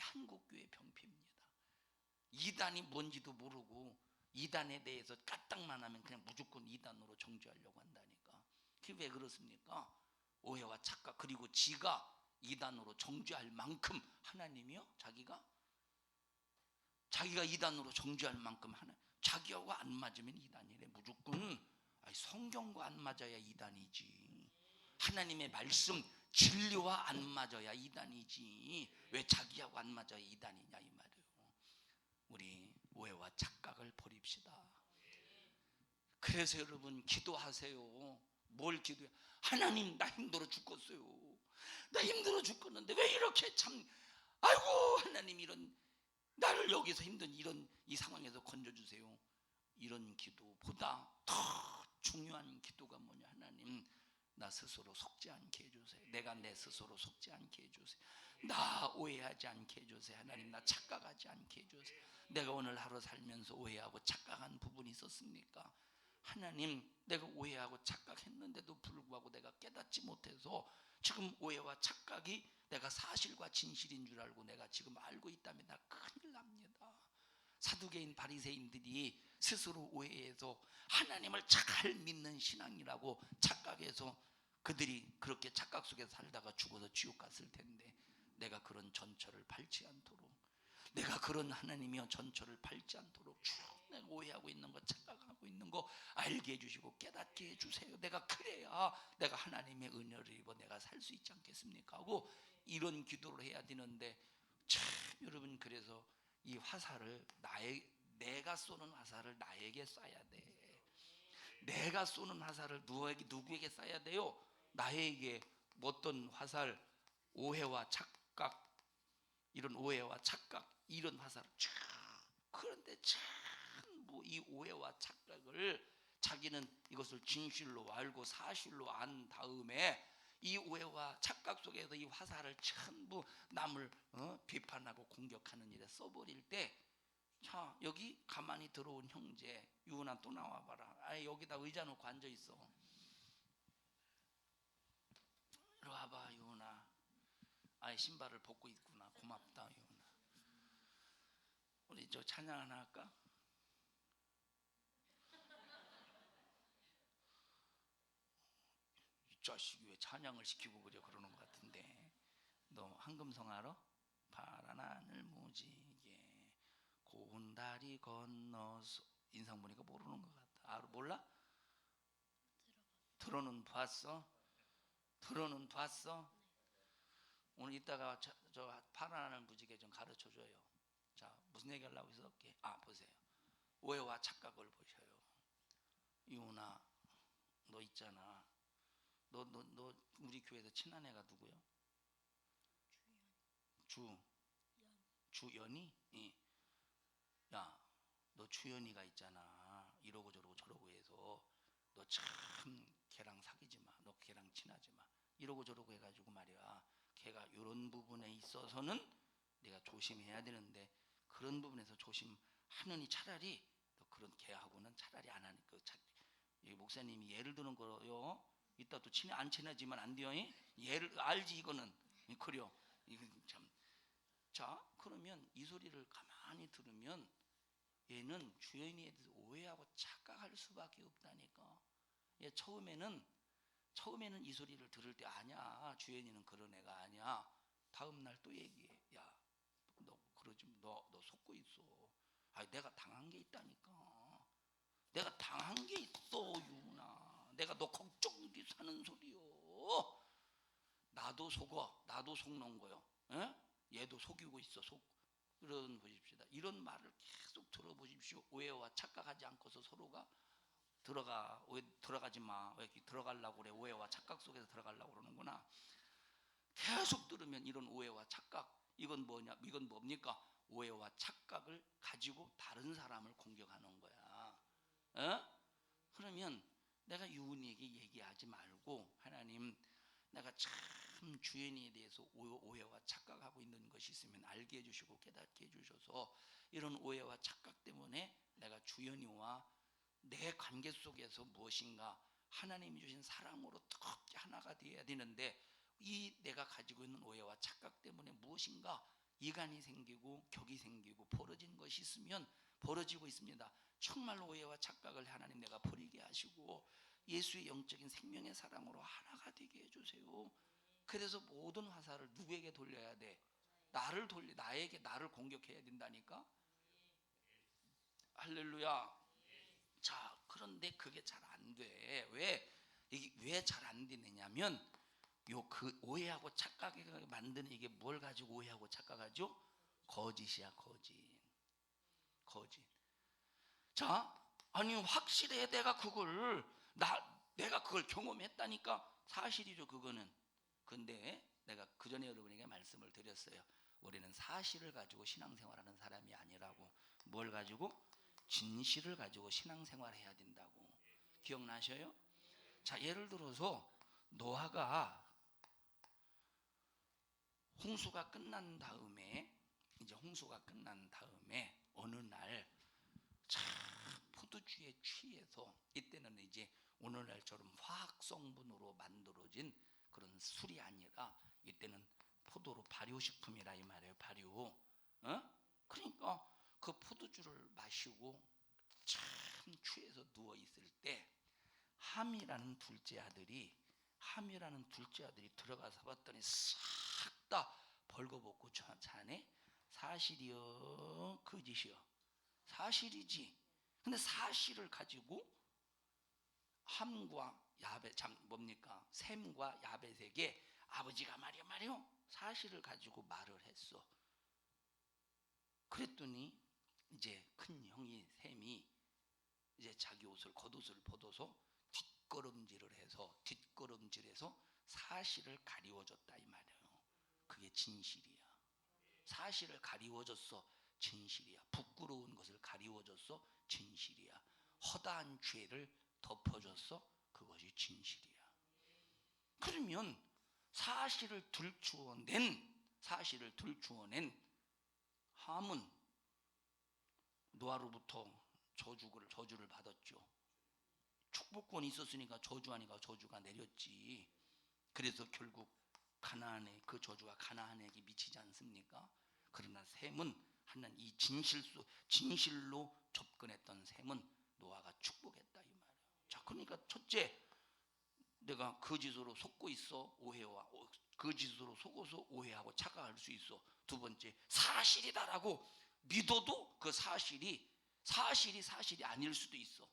한국교회 병폐입니다. 이단이 뭔지도 모르고 이단에 대해서 까딱만 하면 그냥 무조건 이단으로 정죄하려고 한다니까. 그게 왜 그렇습니까? 오해와 착각 그리고 지가 이단으로 정죄할 만큼 하나님이요 자기가 자기가 이단으로 정죄할 만큼 하나 자기하고 안 맞으면 이단이래 무조건 아니, 성경과 안 맞아야 이단이지 하나님의 말씀 진리와 안 맞아야 이단이지. 왜 자기하고 안 맞아야 이단이냐 이 말이에요. 우리 오해와 착각을 버립시다. 그래서 여러분 기도하세요. 뭘 기도해? 하나님 나 힘들어 죽겠어요. 나 힘들어 죽겠는데 왜 이렇게 참 아이고 하나님 이런 나를 여기서 힘든 이런 이 상황에서 건져 주세요. 이런 기도보다 더 중요한 기도가 뭐냐 하나님 나 스스로 속지 않게 해주세요. 내가 내 스스로 속지 않게 해주세요. 나 오해하지 않게 해주세요. 하나님 나 착각하지 않게 해주세요. 내가 오늘 하루 살면서 오해하고 착각한 부분이 있었습니까? 하나님 내가 오해하고 착각했는데도 불구하고 내가 깨닫지 못해서 지금 오해와 착각이 내가 사실과 진실인 줄 알고 내가 지금 알고 있다면 나 큰일 납니다. 사두개인 바리새인들이 스스로 오해해서 하나님을 잘 믿는 신앙이라고 착각해서 그들이 그렇게 착각 속에 살다가 죽어서 지옥 갔을 텐데 내가 그런 전철을 밟지 않도록 내가 그런 하나님이여 전철을 밟지 않도록 쭉 내가 오해하고 있는 거 착각하고 있는 거 알게 해주시고 깨닫게 해주세요. 내가 그래야 내가 하나님의 은혜를 입어 내가 살 수 있지 않겠습니까? 하고 이런 기도를 해야 되는데 참 여러분 그래서 이 화살을 나의 내가 쏘는 화살을 나에게 쏴야 돼. 내가 쏘는 화살을 누구에게 누구에게 쏴야 돼요 나에게 어떤 화살 오해와 착각 이런 오해와 착각 이런 화살을 쫙 그런데 참뭐이 오해와 착각을 자기는 이것을 진실로 알고 사실로 안 다음에 이 오해와 착각 속에서 이 화살을 전부 남을 어? 비판하고 공격하는 일에 써버릴 때 자 여기 가만히 들어온 형제 유은아 또 나와봐라 아 여기다 의자 놓고 앉아 있어 이리 와봐 유은아 아예 신발을 벗고 있구나 고맙다 유은아 우리 저 찬양 하나 할까? 이 자식이 왜 찬양을 시키고 그래 그러는 것 같은데 너 황금성 알아? 파란 하늘 무지개 고운 다리 건너서 인상 보니까 모르는 것 같아 아 몰라? 들어는 봤어? 들어는 봤어? 오늘 이따가 저, 저 파란 하늘 무지개 좀 가르쳐 줘요 자 무슨 얘기 하려고 있었게? 아 보세요 오해와 착각을 보셔요 이훈아 너 있잖아 너, 너, 너 우리 교회에서 친한 애가 누구요? 주 주연이? 예. 야, 너 주연이가 있잖아. 이러고 저러고 저러고 해서 너 참 걔랑 사귀지 마. 너 걔랑 친하지 마. 이러고 저러고 해가지고 말이야. 걔가 이런 부분에 있어서는 내가 조심해야 되는데 그런 부분에서 조심하느니 차라리 너 그런 걔하고는 차라리 안 하는 그 차, 이 목사님이 예를 드는 거요. 이따 또 친해 안 친하지만 안 돼요. 이? 예를 알지 이거는 이 그려. 이거 참. 자 그러면 이 소리를 가만히 들으면 얘는 주연이에 대해서 오해하고 착각할 수밖에 없다니까. 얘 처음에는 처음에는 이 소리를 들을 때 아니야 주연이는 그런 애가 아니야. 다음 날 또 얘기해. 야, 너 그러지 너 너 속고 있어. 아, 내가 당한 게 있다니까. 내가 당한 게 있어, 유나. 내가 너 걱정이 사는 소리요. 나도 속어, 나도 속는 거요. 에? 얘도 속이고 있어, 속. 그런 보십시다. 이런 말을 계속 들어보십시오. 오해와 착각하지 않고서 서로가 들어가 왜 들어가지 마. 왜 들어가려고 그래? 오해와 착각 속에서 들어가려고 그러는구나. 계속 들으면 이런 오해와 착각 이건 뭐냐? 이건 뭡니까? 오해와 착각을 가지고 다른 사람을 공격하는 거야. 어? 그러면 내가 유은이에게 얘기하지 말고 하나님 내가 참 주연이에 대해서 오해와 착각하고 있는 것이 있으면 알게 해주시고 깨닫게 해주셔서 이런 오해와 착각 때문에 내가 주연이와 내 관계 속에서 무엇인가 하나님이 주신 사랑으로 어떻게 하나가 되어야 되는데 이 내가 가지고 있는 오해와 착각 때문에 무엇인가 이간이 생기고 격이 생기고 벌어진 것이 있으면 벌어지고 있습니다. 정말 오해와 착각을 하나님 내가 버리게 하시고 예수의 영적인 생명의 사랑으로 하나가 되게 해주세요. 그래서 모든 화살을 누구에게 돌려야 돼? 나를 돌리 나에게 나를 공격해야 된다니까. 할렐루야. 자, 그런데 그게 잘 안 돼. 왜? 이게 왜 잘 안 되느냐면 요 그 오해하고 착각에 만드는 이게 뭘 가지고 오해하고 착각하죠? 거짓이야, 거짓. 거짓. 자, 아니 확실해 내가 그걸 나 내가 그걸 경험했다니까 사실이죠, 그거는. 근데 내가 그 전에 여러분에게 말씀을 드렸어요. 우리는 사실을 가지고 신앙생활하는 사람이 아니라고 뭘 가지고 진실을 가지고 신앙생활해야 된다고 기억나셔요? 자 예를 들어서 노아가 홍수가 끝난 다음에 이제 홍수가 끝난 다음에 어느 날 참 포도주에 취해서 이때는 이제 오늘날처럼 화학 성분으로 만들어진 그런 술이 아니라 이때는 포도로 발효식품이라 이 말이에요 발효 어? 그러니까 그 포도주를 마시고 참 취해서 누워 있을 때 함이라는 둘째 아들이 함이라는 둘째 아들이 들어가서 봤더니 싹 다 벌거벗고 자- 자네? 사실이여 거짓이여. 사실이지. 근데 사실을 가지고 함과 야벳 장 뭡니까? 샘과 야벳에게 아버지가 말이야 말이요. 사실을 가지고 말을 했어. 그랬더니 이제 큰 형이 샘이 자기 옷을 겉옷을 벗어서 뒷걸음질을 해서 뒷걸음질해서 사실을 가리워줬다 이 말이에요. 그게 진실이야. 사실을 가리워줬어 진실이야. 부끄러운 것을 가리워줬어 진실이야. 허다한 죄를 덮어줬어 그것이 진실이야. 그러면 사실을 들추어낸 사실을 들추어낸 함은 노아로부터 저주를 저주를 받았죠. 축복권이 있었으니까 저주하니까 저주가 내렸지. 그래서 결국 가나안의 그 저주가 가나안에게 미치지 않습니까? 그러나 셈은 하나님 이 진실 속 진실로 접근했던 셈은 노아가 축복했다 이 말이에요. 자, 그러니까 첫째 내가 거짓으로 속고 있어 오해와 오- 거짓으로 속어서 오해하고 착각할 수 있어. 두 번째 사실이다라고 믿어도 그 사실이 사실이 사실이 아닐 수도 있어.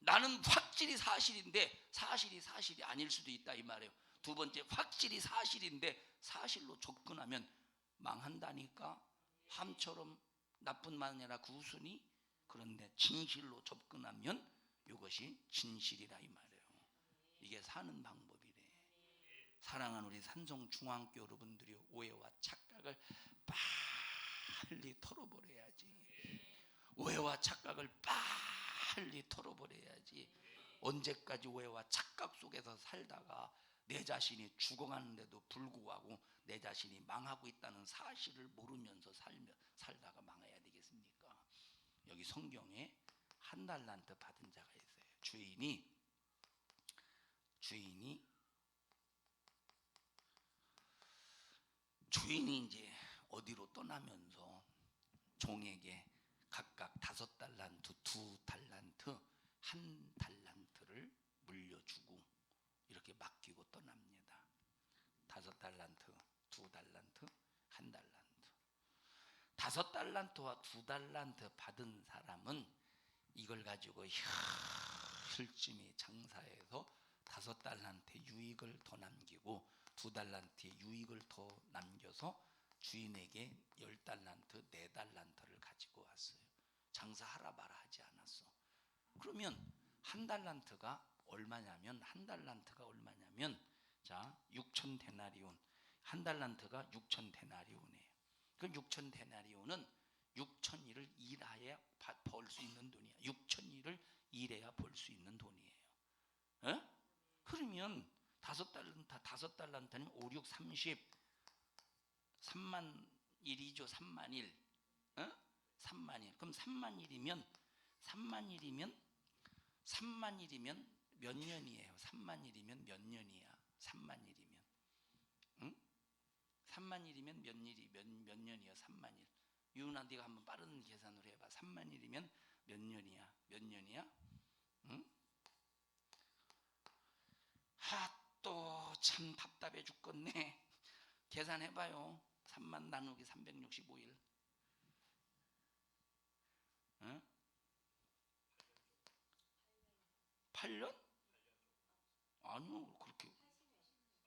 나는 확실히 사실인데 사실이 사실이 아닐 수도 있다 이 말이에요. 두 번째 확실히 사실인데 사실로 접근하면 망한다니까 함처럼 말 아니라 구순이 그런데 진실로 접근하면 이것이 진실이라 이 말이에요. 이게 사는 방법이래. 사랑하는 우리 산성 중앙교 여러분들이 오해와 착각을 빨리 털어버려야지. 오해와 착각을 빨리 털어버려야지. 언제까지 오해와 착각 속에서 살다가 내 자신이 죽어가는데도 불구하고 내 자신이 망하고 있다는 사실을 모르면서 살며 살다가 망해야 되겠습니까? 여기 성경에 한 달란트 받은 자가 있어요. 주인이 주인이 주인이 이제 어디로 떠나면서 종에게 각각 다섯 달란트, 두 달란트, 한 달란트를 물려주고 이렇게 맡기고 떠납니다. 다섯 달란트, 두 달란트, 한 달란트. 다섯 달란트와 두 달란트 받은 사람은 이걸 가지고 열심히 장사해서 다섯 달란트 유익을 더 남기고 두 달란트의 유익을 더 남겨서 주인에게 열 달란트, 네 달란트를 가지고 왔어요. 장사하라 마라 하지 않았어. 그러면 한 달란트가 얼마냐면 한 달란트가 얼마냐면 자 6천 데나리온 한 달란트가 6천 데나리온이에요. 그 6천 데나리온은 6천 일을 일해야 벌수 있는 돈이야. 6천 일을 일해야 벌 수 있는 돈이에요. 에? 그러면 다섯 달란트 다섯 달란트는 5, 6, 30 3만 일이죠. 3만 일. 어? 3만 일. 그럼 3만 일이면 3만 일이면 3만 일이면 몇 년이에요? 3만 일이면 몇 년이야? 3만 일이면. 응? 3만 일이면 몇 일이 몇, 몇 년이야 3만 일 유은아 네가 한번 빠른 계산으로 해봐 3만 일이면 몇 년이야 몇 년이야 응? 하또 참 답답해 죽겠네 계산해봐요 3만 나누기 365일 응? 8년? 아니요 그렇게.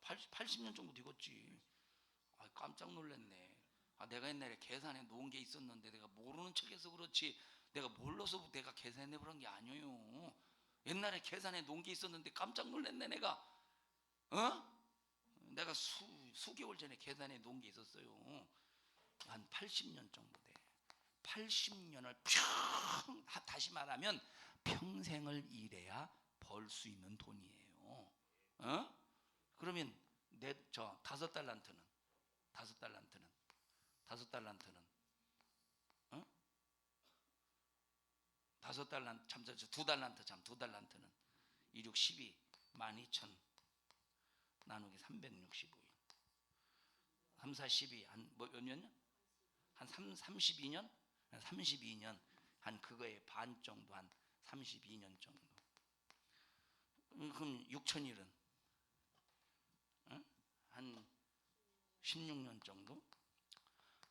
80, 80년 정도 되겠지. 아 깜짝 놀랐네. 아 내가 옛날에 계산해 놓은 게 있었는데 내가 모르는 척해서 그렇지. 내가 몰라서 내가 계산해 보는 게 아니에요. 옛날에 계산해 놓은 게 있었는데 깜짝 놀랐네 내가. 어? 내가 수, 수개월 전에 계산해 놓은 게 있었어요. 한 80년 정도 돼. 80년을 평 하- 다시 말하면 평생을 일해야 벌 수 있는 돈이에요. 어? 그러면 내 저 다섯 달란트는 다섯 달란트는 다섯 달란트는 어? 다섯 달란트 참저두 달란트 참 두 달란트는 2, 6, 12 12,000 나누기 365일 3, 4, 12 한뭐몇 년요? 한 3, 32년? 한 32년 한 그거의 반 정도 한 32년 정도 음, 그럼 6천일은 어? 한 16년 정도?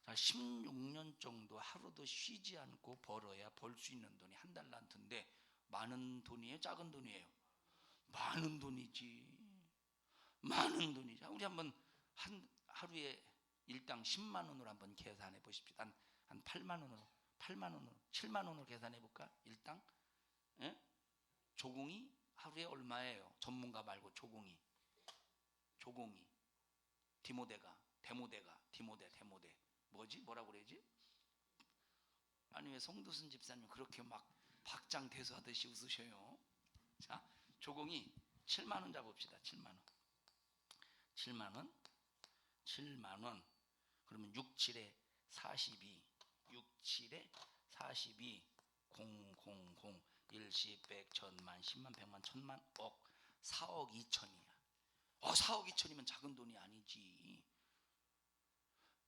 자, 16년 정도 하루도 쉬지 않고 벌어야 벌 수 있는 돈이 한 달란트인데 많은 돈이에요? 작은 돈이에요? 많은 돈이지 많은 돈이지 우리 한번 한 하루에 일당 10만 원으로 한번 계산해 보십시오 한, 한 8만 원으로 8만 원으로 7만 원으로 계산해 볼까 일당 예? 조공이 하루에 얼마예요? 전문가 말고 조공이. 조공이. 디모데가 데모데가 디모데 데모데. 뭐지? 뭐라고 그래야지? 아니 왜 송도순 집사님 그렇게 막 박장대소 하듯이 웃으셔요? 자 조공이 7만 원 잡읍시다 7만 원. 7만 원? 7만 원. 그러면 6, 7에 42 6, 7에 42 0, 0, 0 일십, 백, 천만, 십만, 백만, 천만, 억 4억 2천이야. 어 4억 2천이면 작은 돈이 아니지.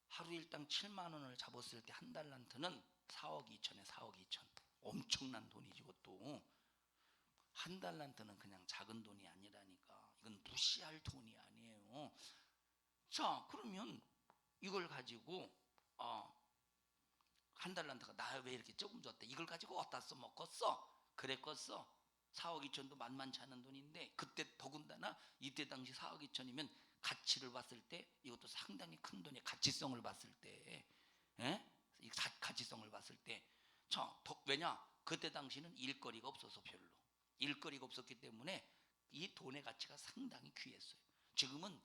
하루 일당 7만 원을 잡았을 때 한 달란트는 4억 2천에 4억 2천. 엄청난 돈이지 그것도. 한 달란트는 그냥 작은 돈이 아니라니까. 이건 무시할 돈이 아니에요. 자 그러면 이걸 가지고 어, 한 달란트가 나 왜 이렇게 조금 줬대? 이걸 가지고 어디다 써먹었어 그랬겠어? 4억 2천도 만만치 않은 돈인데 그때 더군다나 이때 당시 4억 2천이면 가치를 봤을 때 이것도 상당히 큰 돈이 가치성을 봤을 때. 예? 이 가- 가치성을 봤을 때. 자, 더- 왜냐? 그때 당시는 일거리가 없어서 별로. 일거리가 없었기 때문에 이 돈의 가치가 상당히 귀했어요. 지금은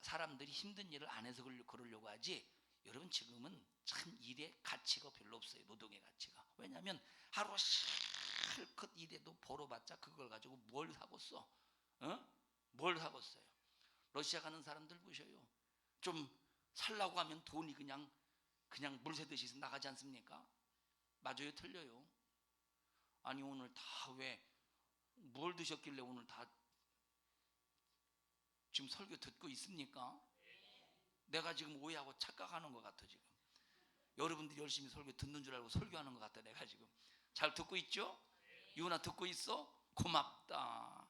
사람들이 힘든 일을 안 해서 그러- 그러려고 하지 여러분 지금은 참 일의 가치가 별로 없어요. 노동의 가치가. 왜냐하면 하루 실컷 일해도 벌어봤자 그걸 가지고 뭘 사겠어 어? 뭘 사겠어요 러시아 가는 사람들 보셔요 좀 살라고 하면 돈이 그냥 그냥 물 새듯이 나가지 않습니까 맞아요 틀려요 아니 오늘 다 왜 뭘 드셨길래 오늘 다 지금 설교 듣고 있습니까? 내가 지금 오해하고 착각하는 것 같아 지금. 여러분들이 열심히 설교 듣는 줄 알고 설교하는 것 같아 내가 지금. 잘 듣고 있죠? 유나 듣고 있어? 고맙다.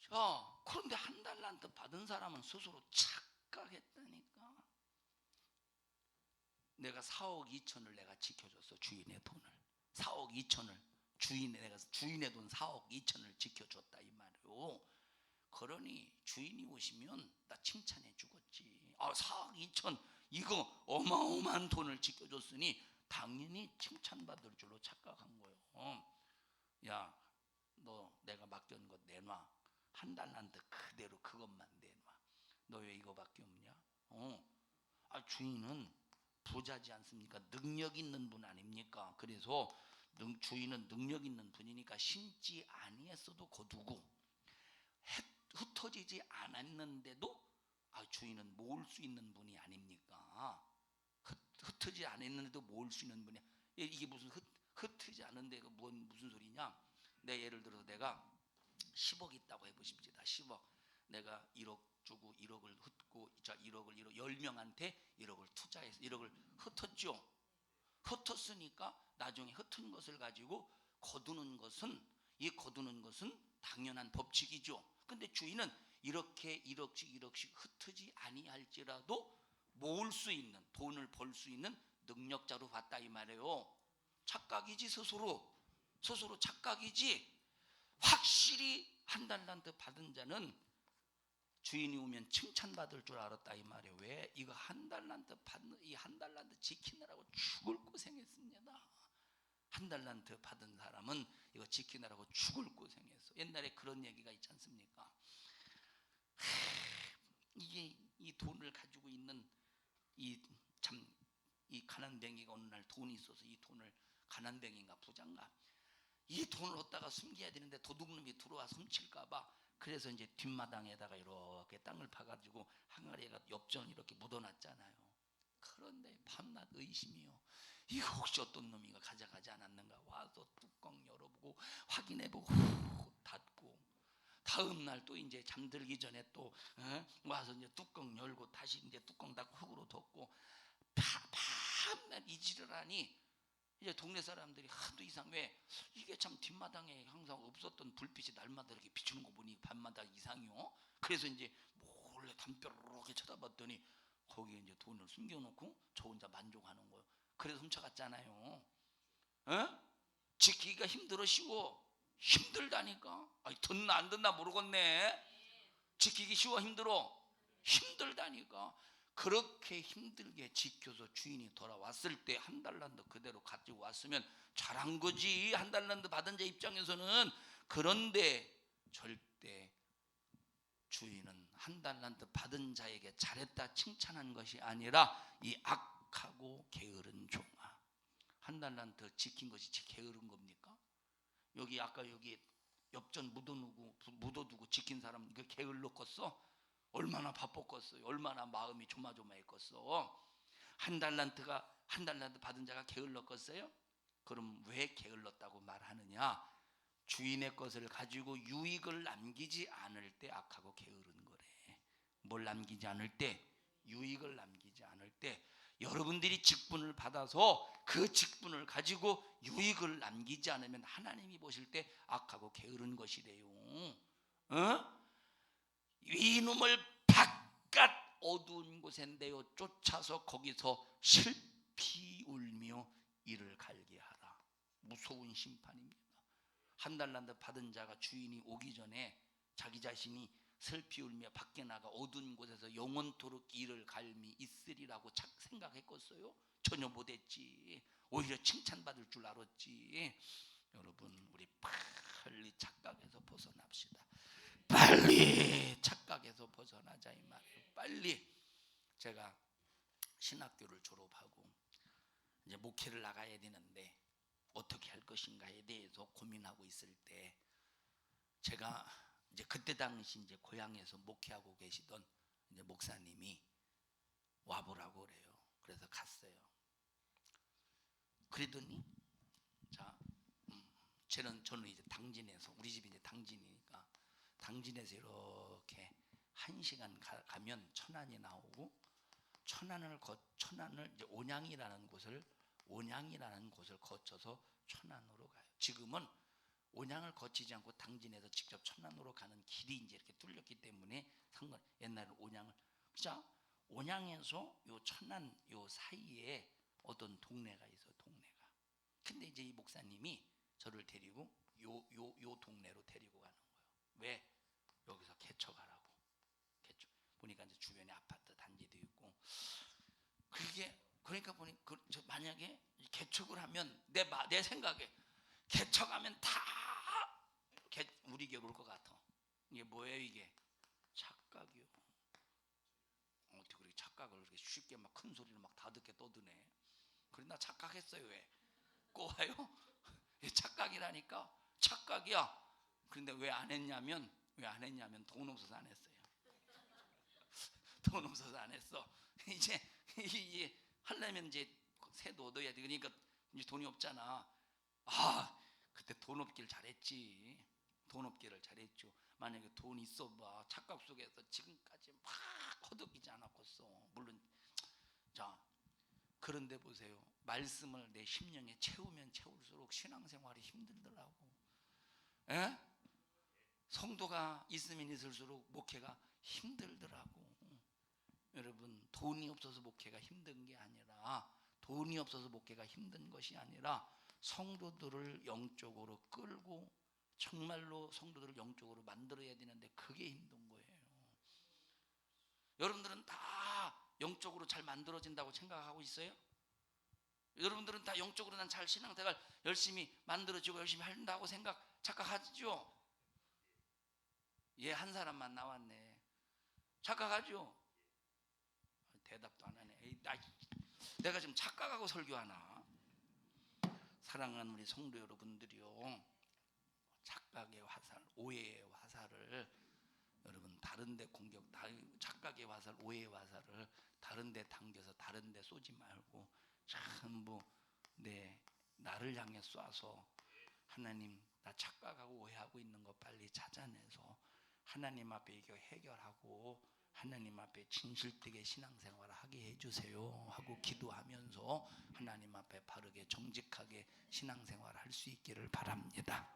자, 그런데 한 달란트 받은 사람은 스스로 착각했다니까. 내가 4억 2천을 내가 지켜줬어 주인의 돈을. 4억 2천을 주인의 내가 주인의 돈 4억 2천을 지켜줬다 이 말이요. 그러니 주인이 오시면 나 칭찬해 주겠지. 아 4억 2천 이거 어마어마한 돈을 지켜줬으니 당연히 칭찬받을 줄로 착각한 거예 요. 야, 너 내가 맡겨놓은 것 내놔. 한 달란트 그대로 그것만 내놔. 너 왜 이거밖에 없냐? 어. 아 주인은 부자지 않습니까? 능력 있는 분 아닙니까? 그래서 능- 주인은 능력 있는 분이니까 신지 아니했어도 거두고 해- 흩어지지 않았는데도 아, 주인은 모을 수 있는 분이 아닙니까? 흩, 흩어지지 않았는데도 모을 수 있는 분이 이- 이게 무슨 흩, 흩어지지 않은데 그 뭔 무슨 소리냐? 내 예를 들어서 내가 10억 있다고 해보십시다. 10억 내가 1억 주고 1억을 흩고 자 1억을 1억 10명한테 1억을 투자해서 1억을 흩었죠. 흩었으니까 나중에 흩은 것을 가지고 거두는 것은 이 거두는 것은 당연한 법칙이죠. 근데 주인은 이렇게 1억씩 1억씩 흩지 아니할지라도 모을 수 있는 돈을 벌 수 있는 능력자로 봤다 이 말이에요. 착각이지 스스로 스스로 착각이지 확실히 한 달란트 받은 자는 주인이 오면 칭찬받을 줄 알았다 이 말이에요. 왜 이거 한 달란트 받는 이 한 달란트 지키느라고 죽을 고생했습니다. 한 달란트 받은 사람은 이거 지키느라고 죽을 고생했어. 옛날에 그런 얘기가 있지 않습니까? 하, 이게 이 돈을 가지고 있는 이 참이 가난뱅이가 어느 날 돈이 있어서 이 돈을 가난뱅이인가 부장가 이 돈을 얻다가 숨겨야 되는데 도둑놈이 들어와 훔칠까봐 그래서 이제 뒷마당에다가 이렇게 땅을 파가지고 항아리에가 엽전 이렇게 묻어놨잖아요. 그런데 밤낮 의심이요. 이거 혹시 어떤 놈이 가 가져가지 않았는가 와서 뚜껑 열어보고 확인해보고 후 닫고 다음 날 또 이제 잠들기 전에 또 어? 와서 이제 뚜껑 열고 다시 이제 뚜껑 닫고 흙으로 덮고 파- 밤낮 이지를 하니 이제 동네 사람들이 하도 이상 왜 이게 참 뒷마당에 항상 없었던 불빛이 날마다 이렇게 비추는 거 보니 밤마다 이상이요. 그래서 이제 몰래 담벼락에 쳐다봤더니 거기에 이제 돈을 숨겨놓고 저 혼자 만족하는 거예요. 그래서 훔쳐갔잖아요. 어? 지키기가 힘들어 쉬워 힘들다니까. 아니 듣나 안 듣나 모르겠네. 지키기 쉬워 힘들어 힘들다니까. 그렇게 힘들게 지켜서 주인이 돌아왔을 때 한 달란트 그대로 가지고 왔으면 잘한 거지 한 달란트 받은 자 입장에서는 그런데 절대 주인은 한 달란트 받은 자에게 잘했다 칭찬한 것이 아니라 이 악하고 게으른 종아 한 달란트 지킨 것이 게으른 겁니까? 여기 아까 여기 엽전 묻어두고 묻어두고 지킨 사람 그 게을렀겠어? 얼마나 바빴겠어요? 얼마나 마음이 조마조마했겠어? 한 달란트가 한 달란트 받은 자가 게을렀겠어요? 그럼 왜 게을렀다고 말하느냐? 주인의 것을 가지고 유익을 남기지 않을 때 악하고 게으른 거래. 뭘 남기지 않을 때 유익을 남기지 않을 때 여러분들이 직분을 받아서 그 직분을 가지고 유익을 남기지 않으면 하나님이 보실 때 악하고 게으른 것이래요. 어? 이놈을 바깥 어두운 내어 쫓아서 거기서 슬피 울며 이를 갈게 하라. 무서운 심판입니다. 한 달란트 받은 자가 주인이 오기 전에 자기 자신이 슬피 울며 밖에 나가 어두운 곳에서 영원토록 이를 갈미 있으리라고 착 생각했겠어요? 전혀 못했지. 오히려 칭찬받을 줄 알았지. 여러분 우리 빨리 착각에서 벗어납시다. 빨리 착각에서 벗어나자 이 말이에요. 빨리 제가 신학교를 졸업하고 이제 목회를 나가야 되는데 어떻게 할 것인가에 대해서 고민하고 있을 때 제가 이제 그때 당시 이제 고향에서 목회하고 계시던 이제 목사님이 와보라고 그래요. 그래서 갔어요. 그러더니 자, 음, 저는 저는 이제 당진에서 우리 집이 이제 당진이니까 당진에서 이렇게 한 시간 가, 가면 천안이 나오고 천안을 거 천안을 이제 온양이라는 곳을 온양이라는 곳을 거쳐서 천안으로 가요. 지금은 온양을 거치지 않고 당진에서 직접 천안으로 가는 길이 이제 이렇게 뚫렸기 때문에 상관 옛날에 온양을 자 온양에서 요 천안 요 사이에 어떤 동네가 있어 동네가. 근데 이제 이 목사님이 저를 데리고 요 요 요 동네로 데리고 가는. 왜 여기서 개척하라고. 개척 보니까 이제 주변에 아파트 단지도 있고 그게 그러니까 보니 그, 저 만약에 개척을 하면 내내 생각에 개척하면 다 개, 우리 교로 올것 같아. 이게 뭐예요 이게 착각이요. 어떻게 그렇게 착각을 그렇게 쉽게 막 큰 소리를 막다 듣게 떠드네. 그래 나 착각했어요 왜? 꼬아요? 착각이라니까 착각이야. 그런데 왜 안 했냐면 왜 안 했냐면 돈 없어서 안 했어요. 돈 없어서 안 했어. 이제 이게 하려면 이제 새도 얻어야 돼. 그러니까 이제 돈이 없잖아. 아 그때 돈 없기를 잘했지. 돈 없기를 잘했죠. 만약에 돈 있어 봐 착각 속에서 지금까지 막 허덕이지 않았겠어 물론 자 그런데 보세요 말씀을 내 심령에 채우면 채울수록 신앙생활이 힘들더라고 에? 성도가 있으면 있을수록 목회가 힘들더라고 여러분 돈이 없어서 목회가 힘든 게 아니라 돈이 없어서 목회가 힘든 것이 아니라 성도들을 영적으로 끌고 정말로 성도들을 영적으로 만들어야 되는데 그게 힘든 거예요. 여러분들은 다 영적으로 잘 만들어진다고 생각하고 있어요? 여러분들은 다 영적으로 난 잘 신앙생활 열심히 만들어지고 열심히 한다고 생각 착각하죠? 얘 한 사람만 나왔네. 착각하죠? 대답도 안 하네. 에이, 나, 내가 지금 착각하고 설교하나? 사랑하는 우리 성도 여러분들이요. 착각의 화살, 오해의 화살을 여러분 다른데 공격, 다- 착각의 화살, 오해의 화살을 다른데 당겨서 다른데 쏘지 말고 전부 내 나를 향해 쏴서 하나님 나 착각하고 오해하고 있는 거 빨리 찾아내서 하나님 앞에 이거 해결하고 하나님 앞에 진실되게 신앙생활을 하게 해주세요 하고 기도하면서 하나님 앞에 바르게 정직하게 신앙생활을 할수 있기를 바랍니다.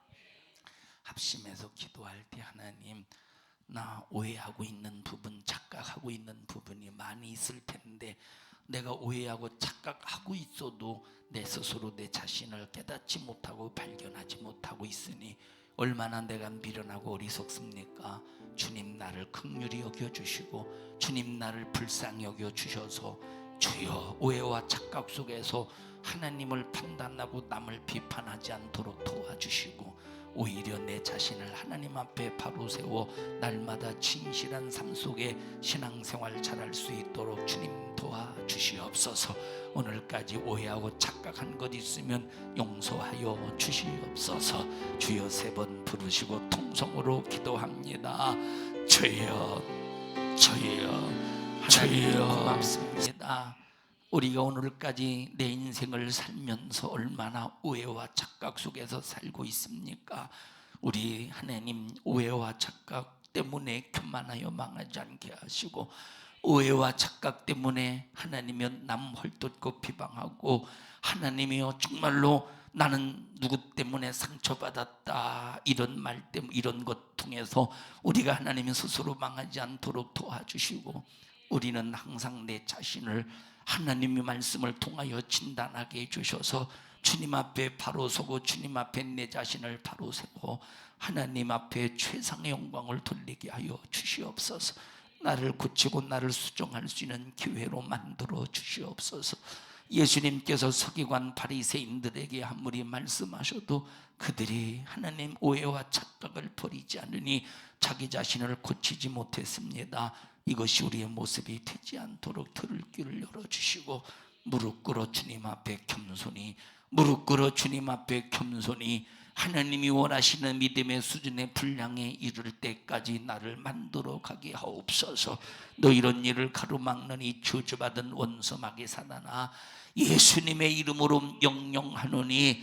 합심해서 기도할 때 하나님 나 오해하고 있는 부분 착각하고 있는 부분이 많이 있을 텐데 내가 오해하고 착각하고 있어도 내 스스로 내 자신을 깨닫지 못하고 발견하지 못하고 있으니 얼마나 내가 미련하고 어리석습니까? 주님 나를 극률히 여겨 주시고 주님 나를 불쌍히 여겨 주셔서 주여 오해와 착각 속에서 하나님을 판단하고 남을 비판하지 않도록 도와주시고 오히려 내 자신을 하나님 앞에 바로 세워 날마다 진실한 삶 속에 신앙생활 잘할 수 있도록 주님 도와주시옵소서. 오늘까지 오해하고 착각한 것 있으면 용서하여 주시옵소서. 주여 세 번 부르시고 통성으로 기도합니다. 주여 주여 주여. 고맙습니다 우리가 오늘까지 내 인생을 살면서 얼마나 오해와 착각 속에서 살고 있습니까? 우리 하나님 오해와 착각 때문에 교만하여 망하지 않게 하시고 오해와 착각 때문에 하나님이여 남 헐뜯고 비방하고 하나님이여 정말로 나는 누구 때문에 상처받았다 이런 말 때문에 이런 것 통해서 우리가 하나님 스스로 망하지 않도록 도와주시고 우리는 항상 내 자신을 하나님의 말씀을 통하여 진단하게 해주셔서 주님 앞에 바로 서고 주님 앞에 내 자신을 바로 세고 하나님 앞에 최상의 영광을 돌리게 하여 주시옵소서 나를 고치고 나를 수정할 수 있는 기회로 만들어 주시옵소서 예수님께서 서기관 바리새인들에게 아무리 말씀하셔도 그들이 하나님 오해와 착각을 버리지 않으니 자기 자신을 고치지 못했습니다. 이것이 우리의 모습이 되지 않도록 들을 길을 열어주시고 무릎 꿇어 주님 앞에 겸손히 무릎 꿇어 주님 앞에 겸손히 하나님이 원하시는 믿음의 수준의 분량에 이를 때까지 나를 만들어 가게 하옵소서. 너 이런 일을 가로막느니 저주받은 원수마귀 사단아 예수님의 이름으로 명령하노니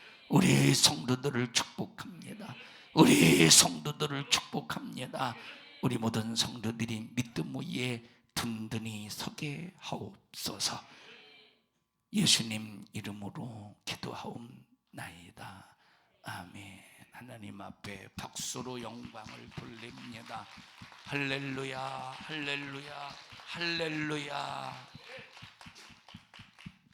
우리 성도들을 축복합니다. 우리 성도들을 축복합니다. 우리 모든 성도들이 믿음 위에 든든히 서게 하옵소서. 예수님 이름으로 기도하옵나이다. 아멘. 하나님 앞에 박수로 영광을 돌립니다. 할렐루야, 할렐루야, 할렐루야.